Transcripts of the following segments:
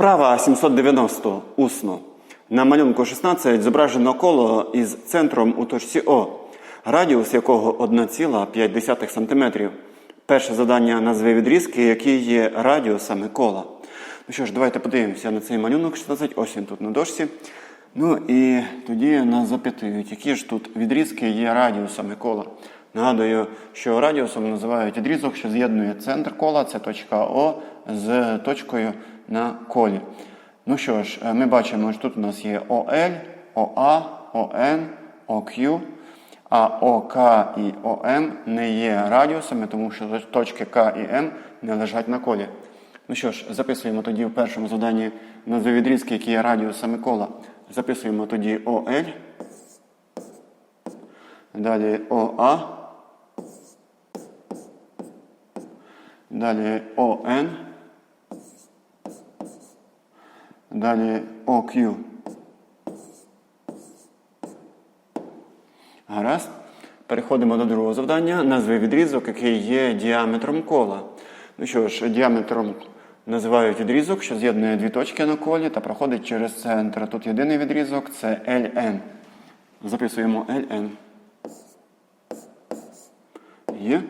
Вправа 790 усно. На малюнку 16 зображено коло із центром у точці О, радіус якого 1,5 см. Перше завдання назви відрізки, які є радіусами кола. Ну що ж, давайте подивимося на цей малюнок 16, ось він тут на дошці. Ну і тоді нас запитують, які ж тут відрізки є радіусами кола. Нагадую, що радіусом називають відрізок, що з'єднує центр кола, це точка О, з точкою на колі. Ну що ж, е, ми бачимо, що тут у нас є ОЛ, ОА, ОН, ОК, а ОК і ОМ не є радіусами, тому що точки К і М не лежать на колі. Ну що ж, записуємо тоді в першому завданні назви відрізки, які є радіусами кола. Записуємо тоді ОЛ, далі ОА, далі ОН, далі ОК. Гаразд. Переходимо до другого завдання. Назви відрізок, який є діаметром кола. Ну що ж, діаметром називають відрізок, що з'єднує дві точки на колі та проходить через центр. Тут єдиний відрізок це LN. Записуємо LN. Є.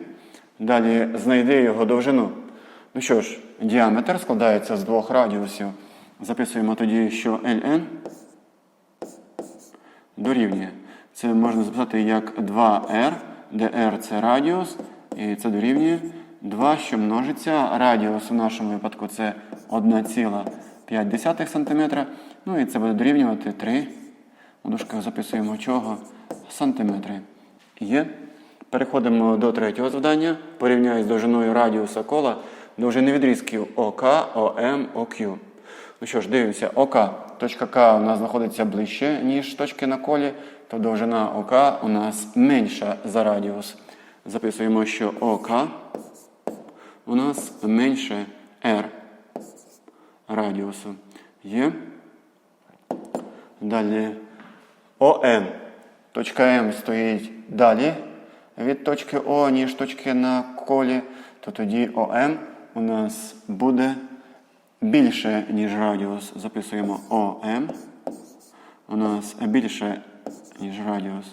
Далі знайди його довжину. Ну що ж, діаметр складається з двох радіусів. Записуємо тоді, що LN дорівнює. Це можна записати як 2R, де R це радіус, і це дорівнює 2, що множиться. Радіус у нашому випадку це 1,5 см. Ну і це буде дорівнювати 3. У дужках записуємо чого? Сантиметри. Є. Переходимо до третього завдання. Порівняю з довжиною радіуса кола довжини відрізків ОК, ОМ, ОК. Ну що ж, дивимося, ОК. Точка К у нас знаходиться ближче, ніж точки на колі, то довжина ОК у нас менша за радіус. Записуємо, що ОК у нас менше R радіусу. Є. Далі ОМ. Точка М стоїть далі від точки О, ніж точки на колі, то тоді ОМ у нас буде більше, ніж радіус. Записуємо ОМ. У нас більше, ніж радіус.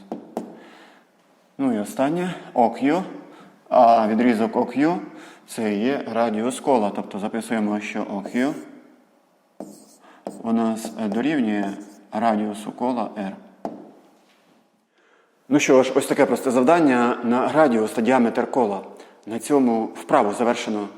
Ну і останнє ОК. А відрізок ОК це є радіус кола. Тобто записуємо, що ОК у нас дорівнює радіусу кола R. Ну що ж, ось таке просте завдання на радіус та діаметр кола. На цьому вправу завершено.